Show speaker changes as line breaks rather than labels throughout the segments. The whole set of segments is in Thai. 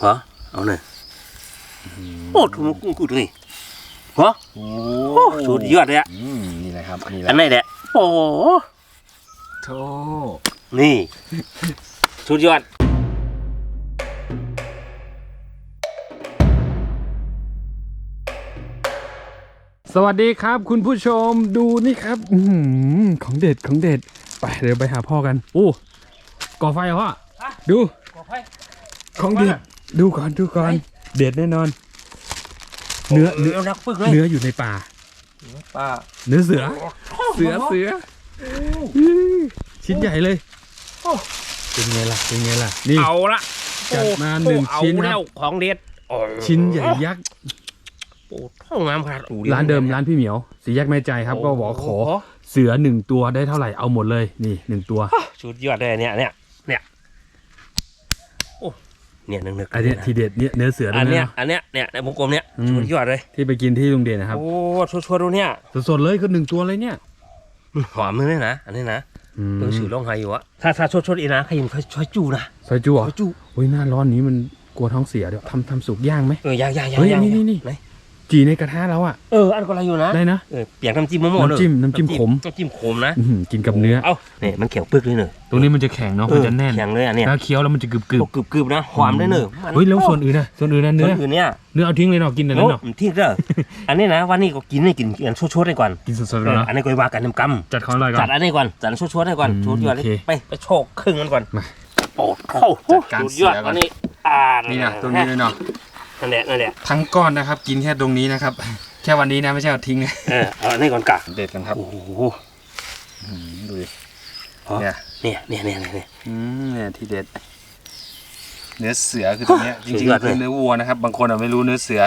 พอเอาหน่อยโอ้ถูกกูกูนี่พอ
โอ้
โอ้สุดยอดเลยอะ
อืมนี่แหละครับนี่แห
อั
ละ
นไหนแหละโอ้
โธ
นี่สุดยอด
สวัสดีครับคุณผู้ชมดูนี่ครับอือหือของเด็ดของเด็ด ไปเดี๋ยวไปหาพ่อกัน โอ้ก่อไฟเหรอพ่อดูของเด็ด ดูก่อนดูก่อน เด็ดแน่นอน เนื้อเนื้อ
นักปึกเลย
เนื้ออยู่ในป่า
ป้า
เนื้อเสือ เสือเสืออื้อชิ้นใหญ่เลยเป็นไงล่ะเป็นไงล่ะนี่
เอาละ
จัดมาหนึ่ง
เอา
ชิ้นครับ
แล้วของเด็ดโอ้
ชิ้นใหญ่ยักษ์
โอ้ท่องงามขนาด
ร้านเดิมร้านพี่เหมียว สีแยกแม่ใจครับ ก็บอกขอเสือหนึ่งตัวได้เท่าไหร่เอาหมดเลยนี่หนึ่งตัว
สุดยอดเลยเนี่ยเนี่ยเนี่ยโอ้ เนี่ยนึกๆ
อันเนี้ยทีเด็ดเนี่ยเนื้อเสือด้
อั
วนย
เนี้ย
นะ
อันเนี้ยเนี่ยในวงกลมเนี้ย
อืม
สุดยอดเลย
ที่ไปกินที่โรงเรียนนะครับ
โอ้ชัวร์ๆดูเนี่ย
สดๆเลยก็หนึ่งตัวเลยเนี่ย
มันหอมเลยนะ อันนี้นะ
อืม
เออสื่อร้องไห้อยู่อะถ้าถ้าชดชดๆอีกนะใครยินเขาช่วยจูนะ
ซอยจูเหรอ
ช่วยจู
โอ้ยหน้าร้อนนี้มันกลัวท้องเสียเดี๋ยวทำทำสุกย่างไหม
เออย่างย่างย่าง
เฮ้ย
ย่าง
นี่นี่นี่
ไหน
จีในกระทะแล้วอะ
เอออันก็อะไรอยู่นะ
ได้นะ
เออเปียกน้ำจิ้มมะม่วง
น้ำจิ้มน้ำจิ้มขม
น้ำจิ้มขมนะ
อื้อหือกินกับเนื้อ
เอ้าเนี่ยมันแข็งปึกเลยเนอะ
ตรงนี้มันจะแข็งเนาะมันจะแน่น
แข็งเลยอันเนี้ย
แล้วเคี้ยวแล้วมันจะกรึบกรึบ
กรึบกรึบๆนะหอมได้เนอะมัน
เฮ้ยแล้วส่วนอื่นนะส่วนอื่นนะ
ส่
เนื้
ว
อน
อื่นเนี่ย
เนื้อเอาทิ้งเลยเนาะกินแต่นั้นเนาะ
โอ้ทิ้งเด้ออันนี้นะวันนี้ก็กินให้กินกันชดๆได้ก่อน
กินสด
เอ
ๆเลย
อ
เนาะ
อันนี้ก็ว่ากันทำกรรม
จัดของอร่อยก่อ
จัด
น
อันนี้ก่อนจัดชดๆได้ก่อน
อืม
ชุดยอดเลย
โอเค
ไปไปโชคครึ่งมันก่อน
มา
โอ้โห
จัดการ
สุดยอด
เสียก่อน
อันนี้อ่า
นี่นะตรงนี้เลยเนาะ
นั่นแหละนั่นแหละ
ทั้งก้อนนะครับ กินแค่ตรงนี้นะครับ แค่วันนี้นะไม่ใช่เอาทิ้งนะ
เออเอาอันนี้ก่อนกะ
เด็ดกันครับ
โอ้โห
ดูดิ
อ๋อ
เนี่ย
เนี่ยเนี่ยเนี่ยเนี่ย
อืมเนี่ยที่เด็ด เนื้อเสือคือตรงเนี้ยจ
สุด
ริง
ยอด
ๆ
เลย
คือเนื้อวัวนะครับ บางคนอะไม่รู้เนื้อเสือ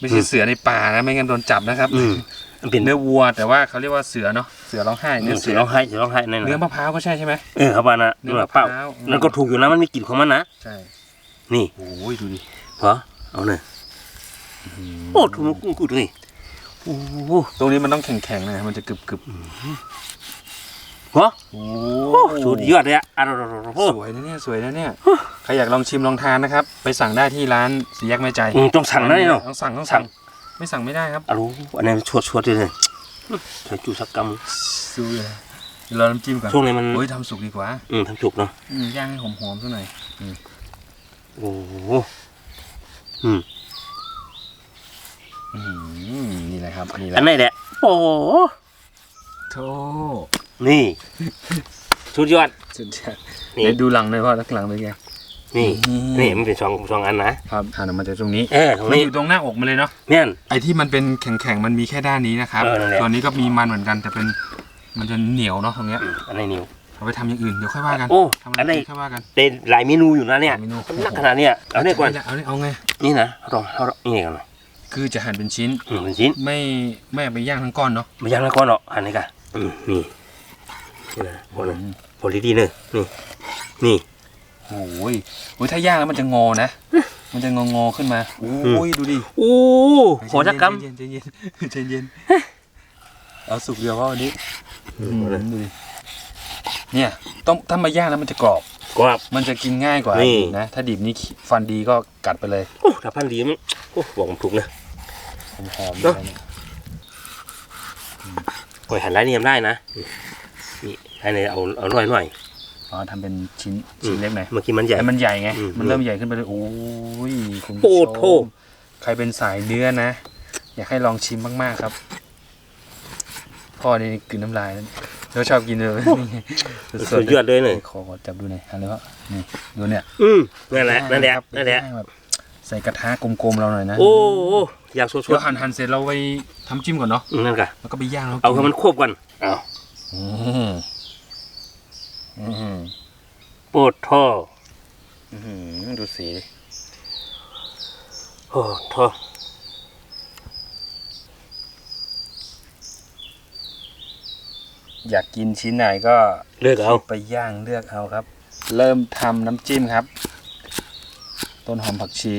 ไม่ใช่เสือในป่านะไม่งั้นโดนจับนะครับ
อืมมันเป็น
เนื้อวัวแต่ว่าเขาเรียกว่าเสือเนาะเสือร้องไห้
เนื้
เนื้
อ
อ
เสื
เสื
อ
อ
ร้องไห้เสือร้องไห้นั่น
เนื้อ
นะ
มะพร้าวก็ใช่ใช่ไหม
เออครับว่านะ
เนื้
เนื้
อ
อเปล่ามะ
พร้าว
นั่นก็ถูกอยู่นะมันมีกลิ่นของมันนะ
ใช่
นี่
โอ้ยดูดิ
พอ เอาหน่อยโอ้ถูกกูกูนี่โอ้โห
ตรงนี้มันต้องแข็งๆหนะมันจะกรึบ
พอ
ๆโอ้
โอ้สุดยอดเลยอะอะโอ้
สวยนะเนี่ยสวยนะเนี่ยใครอยากลองชิมลองทานนะครับ ไปสั่งได้ที่ร้านสีแยกไม่ใจ
อืมต้องสั่งนะเนี่ยเนาะ
ต้องสั่งต้อง
สั่
สั่
ง
งไม่สั่งไม่ได้ครับ
อะรู้อันนี้ชวดชวดๆเลยใส่จูสักก
ซูเลยเดี๋ยวรอน้ำจิ้มก่อนำ
ช่วงนี้มัน
โอ้ยทำสุกดีกว่า
อืมทำจุกเนาะ
อืมย่างให้หอมๆสักหน่อย
โอ้โห อืม
อืมนี่แหละครับนี่แห
อั
ละ
นไหนแหละ โอ้โห
โธ
นี่สุดยอด
สุดยอด
นี่
เดี๋ยวดูหลังหน่อยพ่อหลังเป็นไง
นี่
นี่
นี่มันเป็นสองสองอันนะครับ
หันออกมาจากตรงนี้
เออตรง
มัน
นี้
อยู่ตรงหน้าอกมาเลยเนาะ
เนี่ย
ไอ้ที่มันเป็นแข็งๆมันมีแค่ด้านนี้นะครับ
เออนั่นแหละ
ส่วนนี้ก็มีมันเหมือนกันแต่เป็นมันจะเหนียวเนาะตรงเนี้ย
อืมอันไหนนิ้ว
เอาไปทำอย่างอื่นเดี๋ยวค่อยว่ากัน
โอ้
ทำอะไร
อันไหน
กินค่อยว่ากัน
เป็นหลายเมนูอยู่นะเนี่ย
เมนู
นักขนาดเนี้ยเอาเนี่ยก่อน
เอาเนี่ยเอาไง
นี่นะลองเอานี่ก่อนหน่อย
คือจะหั่นเป็นชิ้น
อืมเป็นชิ้น
ไม่ไม่เอาไปย่างทั้งก้อนเนาะ
ไม่ยังแล้วก่อนหรอกอันนี้กันอืมนี่นี่นะพอเลยพอดีๆเนอะนี่นี่
โอ้ยโอ้ยถ้าย่างแล้วมันจะงอนะ มันจะงองอๆขึ้นมาโอ้ยดูดิ
โอ้ขอจักกรรม
ใจเย็นใจเย็นใจเย็นเอาสุกเดียวว่าวันนี้อืมดูดิ เนี่ยต้องถ้ามาย่างแล้วมันจะกรอบ
กรอบ
มันจะกินง่ายกว่า
นี่
นะถ้าดิบนี่ฟันดีก็กัดไปเลย
โอ้ถ้าพันดีมันโอ้บอกผมถูกนะ
หอมๆ
เนอะ
เลยเนี่ย
ปล่อยหันได้นี่ยังได้นะนี่ให้ในเอาเอาหน่อยหน่อย
อ๋อทำเป็นชิ้นชิ้นเล็กหน่อย
เมื่อกี้มันใหญ่
แต่มันใหญ่ไง
อืม
มันเริ่มใหญ่ขึ้นไปเลยโอ้ยคุณ
โอ้
ผู้ช
โถ
มใครเป็นสายเนื้อนะ อยากให้ลองชิมมากๆครับ พ่อนี่กลืนน้ำลายแล้ว แล้วชอบกินเลย
สุดยอดเลยเนี่ย
ขอขอจับดูหน่อยอะไรวะนี่ดูเนี่ย
อืมนั่นแหละนั่นแหละ
ครับ
นั่นแหละ
แบบใส่กระทะกลมๆเราหน่อยนะ
โอ้โอ้อยากสด
เดี๋ยวหั่นหั่นเสร็จเราไปทำจิ้มก่อนเนาะ
ๆอืมนั่นกะ
แล้วก็ไปย่างแล้ว
เอาให้มันควบกันเอา
อืมอืม
โอ้ท่อ
อื้อหือดูสีดิ
โอ้ท่อ
อยากกินชิ้นไหนก็
เลือกเอา
ไปย่างเลือกเอาครับ เริ่มทำน้ำจิ้มครับ ต้นหอมผักชี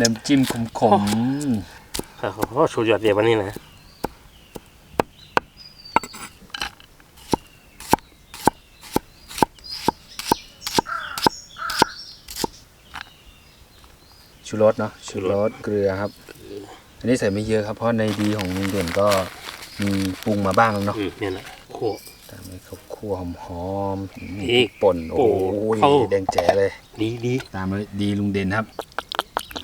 น้ำจิ้มขม
โอ้โหสุดยอดเดียววันนี้นะ
ชูรสเนาะชูรสเกลือครับ อันนี้ใส่ไม่เยอะครับเพราะในดีของลุงเด่นก็มีปรุงมาบ้างแล้วเนาะ
อืมเนี่ยนะ โค
ตามด้วยข้าวคั่วหอมหอมๆ
อีก
ป่นโอ้
โอ้
ย
เข้า
แดงแจ๋เลย
ดีดี
ตามเลยดีลุงเด่นครับ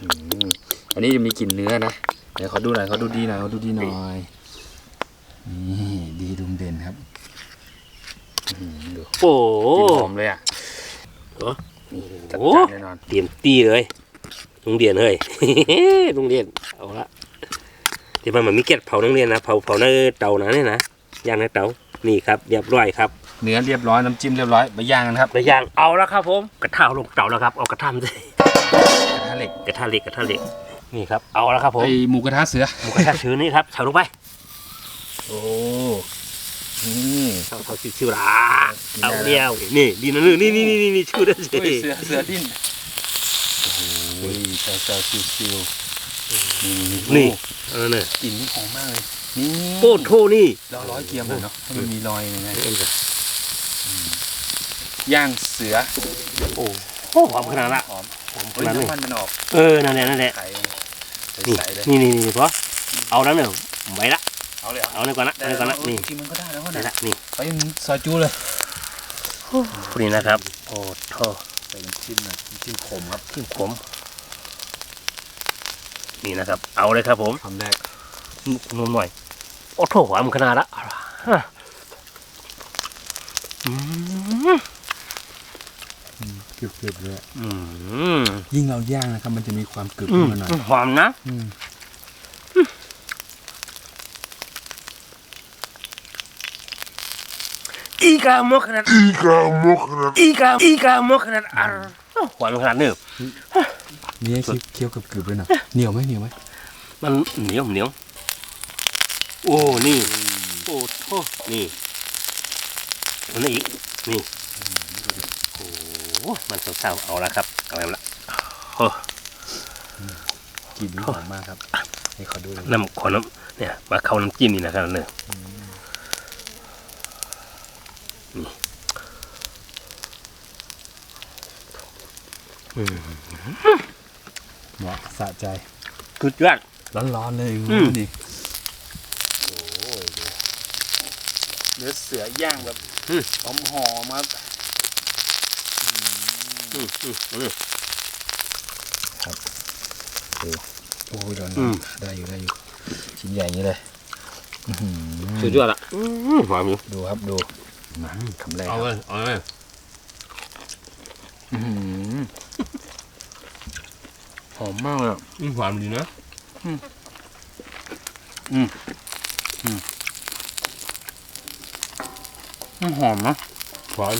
อืมอันนี้จะมีกลิ่นเนื้อนะเดี๋ยวเขาดูหน่อยเขาดูดีหน่อยเขาดูดีหน่อยนี่ดีลุงเด่นครับอื้อหือดู
โอ้
กลิ่นหอมเลยอะ
เหรอ
จัด
โอ้
จ้านแน่นอน
เตรียมตีเลยลุงเรียนเฮ้ย ลุงเรียนเอาละเดี๋ยวมันเหมือนมีเกล็ดเผานังเรียนนะเผาเผาในเตานะเนี่ยนะย่างในเตา นี่ครับเรียบร้อยครับ
เนื้อเรียบร้อยน้ำจิ้มเรียบร้อยไปย่างกันครับ
แล้วย่างเอาแล้วครับผมกระทะลงเตาแล้วครับเอากระทะมาใส่
กระทะเหล็ก
กระทะเหล็กกระทะเหล็กนี่ครับเอาแล้วครับผม
ไอหมูกระทะเสือ
หมูกระทะชื้นนี่ครับใส่ลงไป
โอ้นี่
เอาเขาชิวๆละเอาเดียวนี่ดีนะนี่นี่นี่นี่นี่ชื่อได้สิ
เฮ้ยเสือเสือดิ้นโอ้ยเจ้าเจ้าซิวซิวนี่
นี่เออเนี่ย
กลิ่นนี่หอมมากเลย นี่
โคตรโทนี่
เราร้อยเกียมเลยเนาะให้มันมีรอยยังไง
เอ็นจ้ะ
ย่างเสือ
โอ้โหหอมขนาดละ
หอม
หอมข
เฮ้ย
นาดนี้
น้ำมันมันออก
เออนั่นแหละนั่นแหละ
ไข่
นี่
ใสๆเลย
นี่นี่นี่พอเอาแล้วเนี่ยไว้ละ
เอาเลย
เอาเลยก่อนนะเอาเลยก่อนนะนี่
จริงๆมันก็ได้แล้ว
นี่
นะ
ละนี่
ไปซอยจูเลย
พวกนี้นะครับโอ้โท
ใส่น้ำจิ้มหน่อยน้ำจิ้มขมครับ
ขึ้นขมนี่นะครับ เอาเลยครับผม
คำแรก
นุ่มหน่อย โอ้โถหอมขนาดละฮะอืม
กรึบๆเลย
อืม
ยิ่งเราย่างนะครับ มันจะมีความกรึบ
อื
ขึ้
ม
นมาหน่อย
หอมนะ
อืม
อีกาโมขนาดอีกาโมขนาดอีกาอีกาโมขนาดอะหวานขนาดนี้
นี่ให้เคี้ยวกรึบๆเลยนะเหนียวไหมเหนียวไหม
มันเหนียวเหนียว โอ้นี่โอ้โทนี่อันนี้อีกนี่โอ้มันเศร้าๆเอาละครับเอาแล้วละโอ้
กลิ่นนี่หอมมากครับให้เขาดูเลย
น้ำขอน้ำเนี่ยมาเข้าน้ำจิ้มนี่นะครับเนี่ยนี่อืม
เหมาะสะใจ
สุดยอด
ร้อนๆเลย
อืม
นี่โอ้ยดูเนื้อเสือย่างแบบหอมหอมๆครับ
อืมอืมอืม
โอ้ยร้อน
อืม
ได้อยู่ได้อยู่ชิ้นใหญ่อย่างนี้เลยอื้อหือ
สุดยอดละอืมหวานอยู่
ดูครับดูมาคำแรก
เอา
ครับ
เลยเอาเลย
อื้อหือหอมมากเลยอะ
อืมหวานดีนะ
อื้ อหอมนะ
หวาน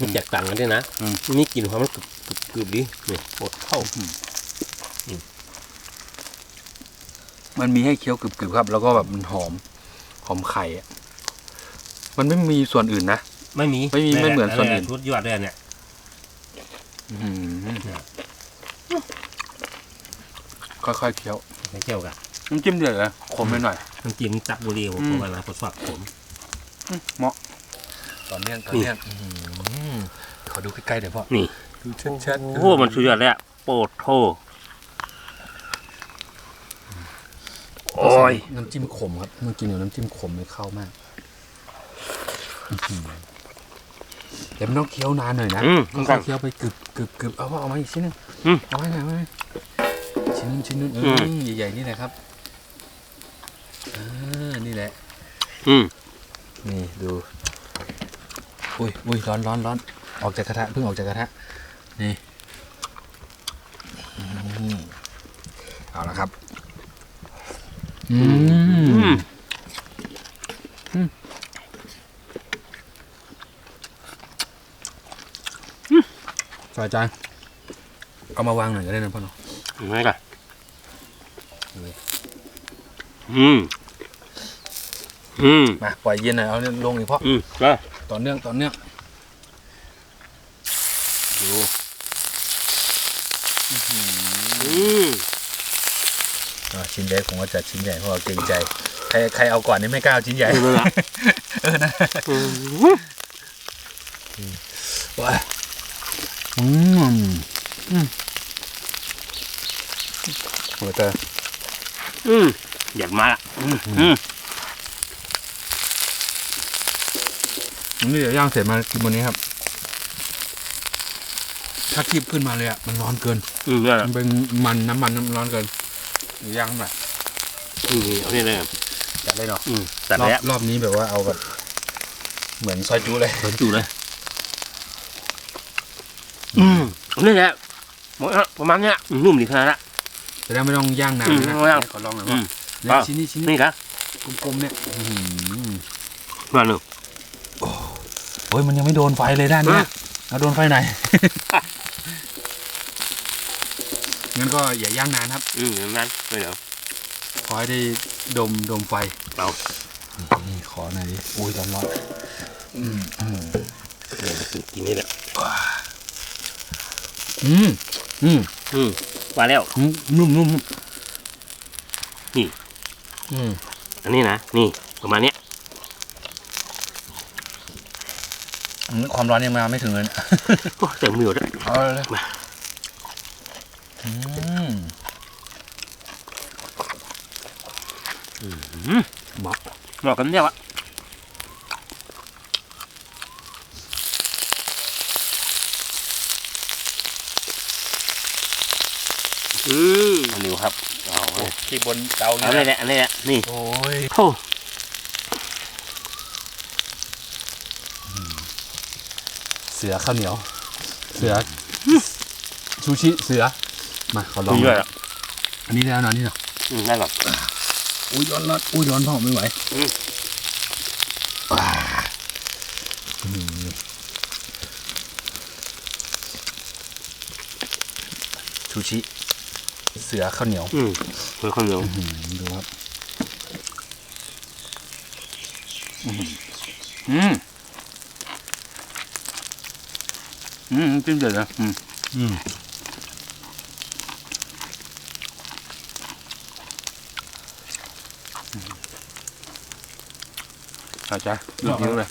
มันแตกต่างกันด้วยนะ
อืม
นี่กลิ่นความมันกรึบกรึบกรึบดีนี่โคตรเข้า
มันมีให้เคี้ยวกรึบๆครับ แล้วก็แบบมันหอม หอมไข่อะมันไม่มีส่วนอื่นนะ
ไม่มี
ไม่มีไม่เหมือนส่วนอื่น
ทุดยอดเลยเนี่ย
อื้อหือ
เนี่ย
ค่อยๆเคี้ยว
ไม่เกี่ยวกัน
น้ำจิ้มเดือดเลยขมไปหน่อย
น้ำจิ้มจับบุรีผม
อืม
เพราะว่าเราประสบผม
เหมาะต่อเนื่องต่อเนื่องอื้อหือขอดูใกล้ๆเดี๋ยวพ่อ
นี่
ดูชัดๆ
โอ้โหมันสุดยอดเลยอะโปรดโทโอ้ย
น้ำจิ้มขมครับเมื่อกี้เนี่ยน้ำจิ้มขมเลยเข้ามากอื้อหือแต่มันต้องเคี้ยวนานหน่อยนะ
อืม
ต้องค่อยๆเคี้ยวไปกรึบกรึบกรึบเอาว่าเอามาอีกชิ้นหนึง
อืม
เอาไว้หน่อยเอาไว้หน่อยชิ้นนึงชิ้นนึงเอ
อืม
อใหญ่ๆนี่แหละครับอ่านี่แหละ
อืม
นี่ดูอุ้ยอุ้ยร้อนร้อนร้อนออกจากกระทะเพิ่งออกจากกระทะนี่นี่เอาละครับ อื
อื
ม
ม
จอยจานเอามาวางหน่อยก็ได้นะพ่อเนาะ
ไม่กันอืม อืม
มาปล่อยเย็นหน่อยเอาเนี่ยลงอีกพ่อ
อืมก็
ต่อเนื่องต่อเนื่อง
ดูอืม
อ่าชิ้นเล็กผมก็จัดชิ้นใหญ่เพราะว่าเกรงใจใครใครเอาก่อนนี่ไม่กล้าเอาชิ้นใหญ่
ดูเลยละ
เออนะ
อืม
ว้าอืม
หัวแต่
อืมอยากมาละอืมอืม
นี่เดี๋ยวย่างเสร็จมากินวันนี้ครับ ถ้าคีบขึ้นมาเลยอะมันร้อนเกิน
อืมเนี่ย
มันเป็นมันน้ำมันน้ำร้อนเกินเดี๋ยวย่างหน่อย
อืมเอาเนี่ยเลย
จัดเลยเนาะ
อืมตัด
รอบ
แล้ว
รอบนี้แบบว่าเอาแบบเหมือนซอยจูเลย
เปิดดูเลย อืมเอาเนี่ยแหละหมดแล้วประมาณเนี้ยอืมนุ่มดีขนาดละ
จะได้ไม่ต้องย่างนาน
อืม
นะ
ไม่ต้องย่าง
ขอลองหน่อย
อื
ว่ามเนี่ย
อะ
ชิ้นนี้ชิ้นนี้
นี่ครับ
กลมๆเนี่ยอื้อหือ
มาหนึ่ง
โอ้ยมันยังไม่โดนไฟเลยด้านเนี้ยเอาโดนไฟไหนอยงั้นก็อย่าย่างนานครับ
อืมอย่างนั้นไม่เดี๋ยว
ขอให้ได้ดมดมไฟ
เอา
นี่ขอหน่อยดิอุ้ยร้อนร้อนๆอืมอืม
กินนี่แหละ
อืมอืม
อืมมาแล้ว
อืมนุ่มนุ่ม
นี่
อืม
อันนี้นะ นี่ประมาณเนี้ย
อืม ความร้อนยังมาไม่ถึงเลยเนี่ย
โอ้เต็มมือแล้ว
เอาเลย
มา
อืม
เหมาะเหมาะกันเนี่ยวะอืมอันนี้ครับเอาเว้ย
ที่บนเตา
เอาเลยแหละอันนี้แหละนี่
โอ้ย
โอ้
เสือข้าวเหนียว เสือซูชิเสือ มาขอลอง
ดีด้วยอะ
อันนี้ได้แล้วนะนี่เนาะ
อืมได้ก่อน
อุ้ยร้อนร้อนอุ้ยร้อนพ่อไม่ไหว
อืม
อ่าอืมชูชิ เสือข้าวเหนียว
อืมเพื่อคนเดียว
อืมดูครับ
อืม อืมจิ้มเดือดนะอืม
อืม
เข้าใจลูกนิ้วเลย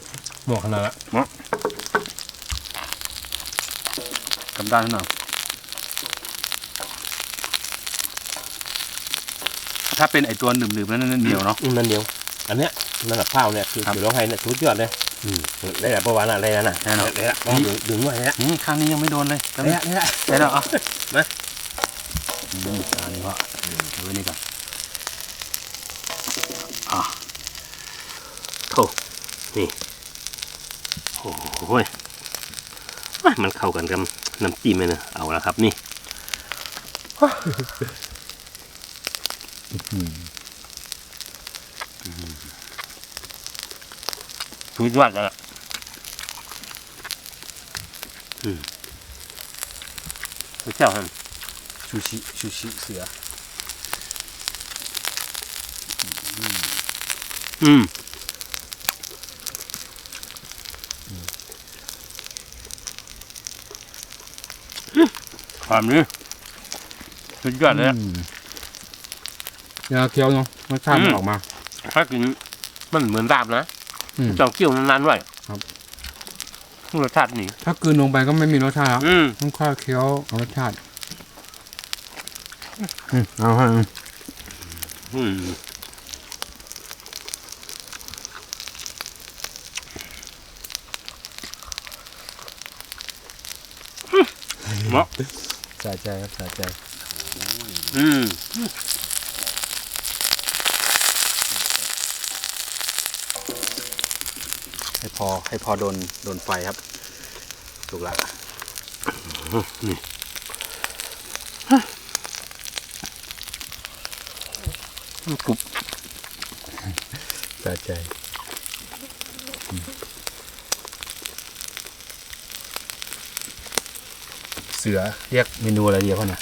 บอกขนาดละ
กำด้านหน่อยถ้าเป็นไอตัวหนึบๆนั้นนั่นเหนียวเนาะ
อืมนั่นเดียว อันเนี้ยนั่นแหละข้าวเนี่ยคือ
ครับ
อยู่ร้องไห้เนี่ยสุดยอดเลยอืม ได้แหละประวันอะไรนั่นน่ะ
แน่นอน
ได้ละต้องดึงดึงไว้ได้ละ
อืมข้างนี้ยังไม่โดนเลย
ได้ละได้ละ
ได้แล้วเหรอะ
มา
อืมอันนี้ก็เอาไว้นี่ก่อน
โถนี่โอ้โหยว้ายมันเข้ากันกับน้ำจิ้มเลยเนอะเอาละครับนี่ สุดยอดเลยล่ะอืมไปเที่ยวกัน
ชูชิชูชิเสือ
อืมความนี้สุดยอดเลยอะ
อืมยาเคี้ยวเนาะรสชาติมัน
อืม
ออกมา
ถ้ากินมันเหมือนลาบนะ
อืม
ต้องเคี่ยวนานๆไว้
ครับ
รสชาตินี่
ถ้ากลืนลงไปก็ไม่มีรสชาติแล้ว
อืม
ต้องค่อยเคี้ยวเอารสชาติอืมเอาฮะ
อืมเหมาะ
สะใจครับสะใจ
อืม
ให้พอให้พอโดนโดนไฟครับถูกละ
นี่กรุบ
สะใจอืมเสือเรียกเมนูอะไรเดียวพ่อนะ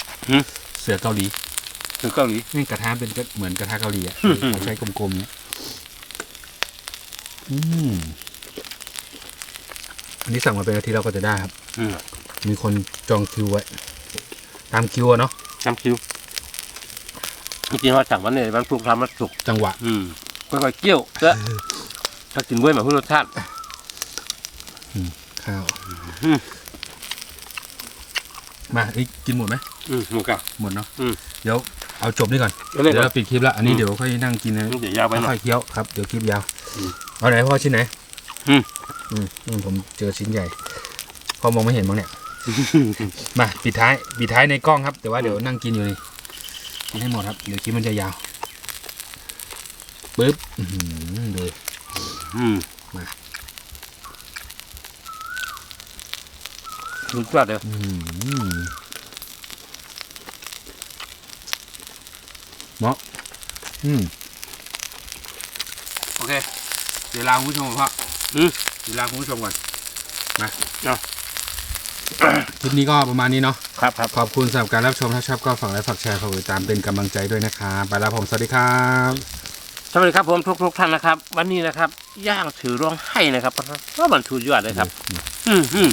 เสือเกาหลี
คือเกาหลี
นี่กระทะเป็นก็เหมือนกระทะเกาหลีอะ
อืม
เขาใช้กลมๆเนี้ยอืม อันนี้สั่งมาเป็นอาทิตย์เราก็จะได้ครับ
อืม
มีคนจองคิวไว้ ตามคิวอะเนาะ
น้ำคิวจริงๆเราสั่งวันนี้วันพุธทำวันศุกร์
จังหวะ
อืมค่อยๆเกี่ยวเจ้ถ้ากินด้วยมาเพื่อรสชาติ
ข้าว
อืม
มานี่กินหมดไหม
อืมหมูกะ
หมดเนาะ
อืม
เดี๋ยวเอาจบนี่ก่อน
เดี๋ยวเล่น
เดี๋ยว
ก่อน
เราปิดคลิปละอันนี้
อืม
เดี๋ยวค่อยนั่งกินนะ
เดี๋ยวยาวไปหน่
ค่
อ
อยย เคี้ยวครับเดี๋ยวคลิปยาว
อืม
เอาไหนพ่อชิ้นไหน
อืม
อืมอืมผมเจอชิ้นใหญ่พ่อมองไม่เห็นมั้งเนี่ย มาปิดท้ายปิดท้ายในกล้องครับ แต่ว่าเดี๋ยวนั่งกินอยู่นี่กินให้หมดครับเดี๋ยวคลิปมันจะยาวปึ๊บอื้อหือดู
อืม
มา
รู้จักเลย
อื้อหือเหมาะอืม โอเค เดี๋ยวลาคุณผู้ชมก่อนพ่อ
อืม
เดี๋ยวลาคุณผู้ชมก่อนมา
เอา
คลิปนี้ก็ประมาณนี้เนาะ
ครับครับ
ขอบคุณสำหรับการรับชมถ้าชอบก็ฝากไลค์ฝากแชร์ฝากติดตามเป็นกำลังใจด้วยนะครับไปแล้วผมสวัสดีครับ
สวัสดีครับผมทุกทุกๆท่านนะครับ วันนี้นะครับ ย่างถือร้องให้นะครับเพราะว่ามันชูยอดเลยครับ อืมอืม